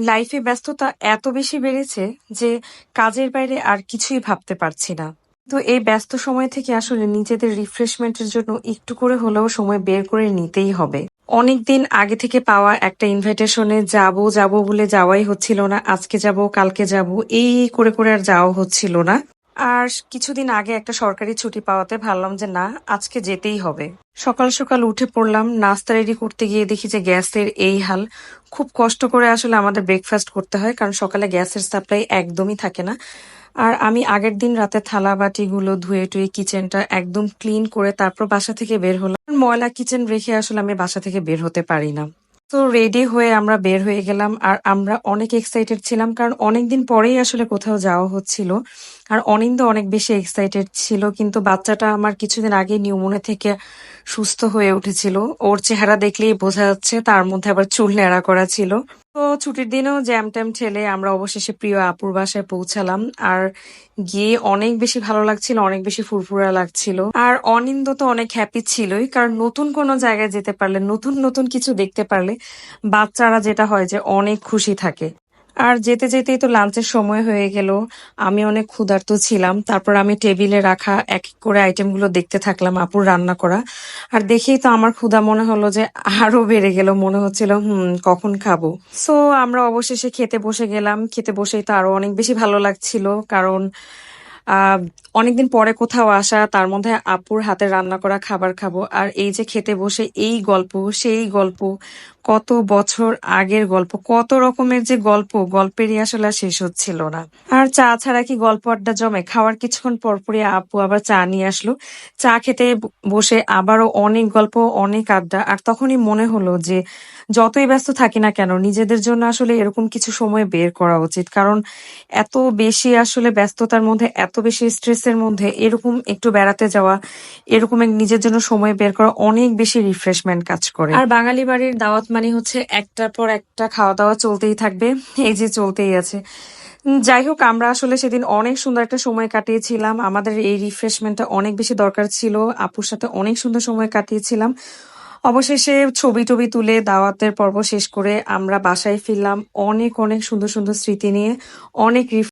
লাইফে ব্যস্ততা এত বেশি বেড়েছে যে কাজের বাইরে আর কিছুই ভাবতে পারছি না। তো এই ব্যস্ত সময় থেকে আসলে নিজেদের রিফ্রেশমেন্টের জন্য একটু করে হলেও সময় বের করে নিতেই হবে। অনেকদিন আগে থেকে পাওয়া একটা ইনভাইটেশনে যাব যাব বলে যাওয়াই হচ্ছিল না, আজকে যাব, কালকে যাব, এই করে করে আর যাওয়া হচ্ছিল না। আর কিছুদিন আগে একটা সরকারি ছুটি পাওয়াতে ভাবলাম যে না, আজকে যেতেই হবে। সকাল সকাল উঠে পড়লাম, নাস্তা রেডি করতে গিয়ে দেখি যে গ্যাসের এই হাল। খুব কষ্ট করে আসলে আমাদের ব্রেকফাস্ট করতে হয়, কারণ সকালে গ্যাসের সাপ্লাই একদমই থাকে না। আর আমি আগের দিন রাতে থালা বাটিগুলো ধুয়ে টুয়ে কিচেনটা একদম ক্লিন করে তারপর বাসা থেকে বের হলাম। ময়লা কিচেন রেখে আসলে আমি বাসা থেকে বের হতে পারি না। তো রেডি হয়ে আমরা বের হয়ে গেলাম, আর আমরা অনেক এক্সাইটেড ছিলাম, কারণ অনেকদিন পরেই আসলে কোথাও যাওয়া হচ্ছিল। আর অনিন্দ অনেক বেশি এক্সাইটেড ছিল, কিন্তু বাচ্চাটা আমার কিছুদিন আগে নিউমোনে থেকে সুস্থ হয়ে উঠেছিল। ওর চেহারা দেখলেই বোঝা যাচ্ছে তার মধ্যে আবার চুল নেড়া করা ছিল। তো ছুটির দিনেও জ্যাম ট্যাম ঠেলে আমরা অবশেষে প্রিয় আপুর বাসায় পৌঁছালাম। আর গিয়ে অনেক বেশি ভালো লাগছিল, অনেক বেশি ফুরফুরা লাগছিল। আর অনিন্দ তো অনেক হ্যাপি ছিলই, কারণ নতুন কোনো জায়গায় যেতে পারলে, নতুন নতুন কিছু দেখতে পারলে বাচ্চারা যেটা হয় যে অনেক খুশি থাকে। আর যেতে যেতেই তো লাঞ্চের সময় হয়ে গেল। আমি অনেক ক্ষুধার্ত ছিলাম। তারপর আমি টেবিলে রাখা এক এক করে আইটেমগুলো দেখতে থাকলাম আপুর রান্না করা। আর দেখেই তো আমার ক্ষুধা মনে হলো যে আরও বেড়ে গেল। মনে হচ্ছিল, হুম, কখন খাব? সো আমরা অবশেষে খেতে বসে গেলাম। খেতে বসেই তো আরও অনেক বেশি ভালো লাগছিল। কারণ অনেকদিন পরে কোথাও আসা, তার মধ্যে আপুর হাতে রান্না করা খাবার খাব। আর এই যে খেতে বসে এই গল্প, সেই গল্প কত বছর আগের গল্প, কত রকমের যে গল্প, গল্পেরই আসলে শেষ হচ্ছিল না। আর চা ছাড়া কি গল্প আড্ডা জমে? খাওয়ার কিছুক্ষণ পরপরই আপু আবার চা নিয়ে আসলো। চা খেতে বসে আবারও অনেক গল্প, অনেক আড্ডা, আর তখনই মনে হলো যে যতই ব্যস্ত থাকি না কেন, নিজেদের জন্য আসলে এরকম কিছু সময় বের করা উচিত। কারণ এত বেশি আসলে ব্যস্ততার মধ্যে, এত বেশি স্ট্রেসের মধ্যে এরকম একটু বেড়াতে যাওয়া, এরকম নিজের জন্য সময় বের করা অনেক বেশি রিফ্রেশমেন্ট কাজ করে। আর বাঙালি বাড়ির দাওয়াত মানে হচ্ছে একটার পর একটা খাওয়া দাওয়া চলতেই থাকবে, এই যে চলতেই আছে। যাই হোক, আমরা আসলে সেদিন অনেক সুন্দর একটা সময় কাটিয়েছিলাম। আমাদের এই রিফ্রেশমেন্টটা অনেক বেশি দরকার ছিল। আপুর সাথে অনেক সুন্দর সময় কাটিয়েছিলাম। অবশেষে ছবি টবি তুলে দাওয়াতের পর্ব শেষ করে আমরা বাসায় ফিরলাম। অনেক অনেক সুন্দর সুন্দর স্মৃতি নিয়ে, অনেক